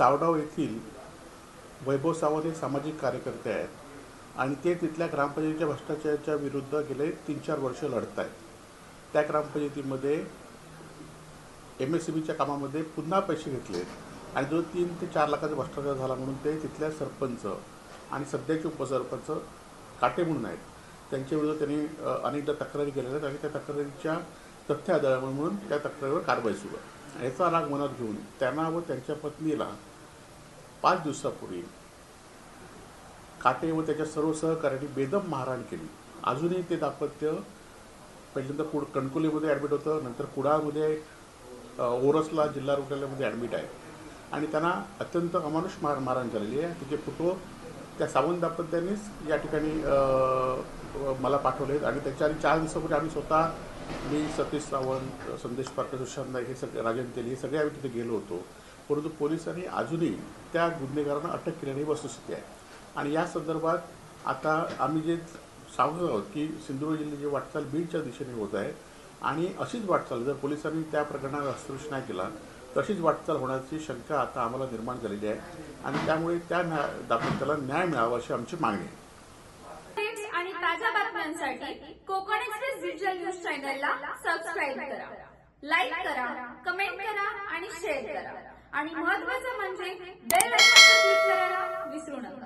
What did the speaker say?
सावडाव येथील वैभव सावंत हे सामाजिक कार्यकर्ते आहेत आणि ते तिथल्या ग्रामपंचायतीच्या भ्रष्टाचाराच्या विरुद्ध गेले तीन चार वर्ष लढत आहेत. त्या ग्रामपंचायतीमध्ये एम एस सी बीच्या कामामध्ये पुन्हा पैसे घेतले आणि जो तीन ते चार लाखाचा भ्रष्टाचार झाला म्हणून ते तिथल्या सरपंच आणि सध्याचे उपसरपंच काटे म्हणून आहेत. त्यांच्याविरुद्ध त्यांनी अनेकदा तक्रारी केलेल्या आहेत आणि त्या तक्रारीच्या तथ्य आधारावर म्हणून त्या तक्रारीवर कारवाई सुरू आहे. याचा राग मनात घेऊन त्यांना व त्यांच्या पत्नीला पाच दिवसापूर्वी काटे व त्याच्या सर्व सहकाऱ्यांनी बेदम मारहाण केली. अजूनही ते दाम्पत्य पहिल्यांदा कुड कणकोलीमध्ये ॲडमिट होतं नंतर कुडाळमध्ये ओरसला जिल्हा रुग्णालयामध्ये ॲडमिट आहे. आणि त्यांना अत्यंत अमानुष मार मारहाण झालेली आहे. तिचे फोटो त्या सावंत दाम्पत्यांनीच या ठिकाणी मला पाठवले आहेत आणि त्याच्या चार दिवसापूर्वी आम्ही स्वतः मी सतीश सावंत संदेश पारकर सुशांत नाईक हे सगळे राजन तेली हे सगळे आम्ही तिथे गेलो होतो. परंतु पोलिसांनी अजूनही त्या गुन्हेगारांना अटक केल्याने वस्तुस्थिती आहे. आणि या संदर्भात आता आम्ही जे सांगत आहोत की सिंधुदुर्ग जिल्ह्याची वाटचाल बीडच्या दिशेने होत आहे आणि अशीच वाटचाल जर पोलिसांनी त्या प्रकरणात हस्तक्षेप नाही केला तशीच वाटचाल होण्याची शंका आता आम्हाला निर्माण झालेली आहे आणि त्यामुळे त्या न्याय न्याय मिळावा अशी आमची मागणी आहे. आणि ताज्या बातम्यांसाठी कोकण एक्सप्रेस डिजिटल न्यूज चॅनलला सबस्क्राईब करा. लाईक करा कमेंट करा आणि शेअर करा. आणि महत्त्वाचं म्हणजे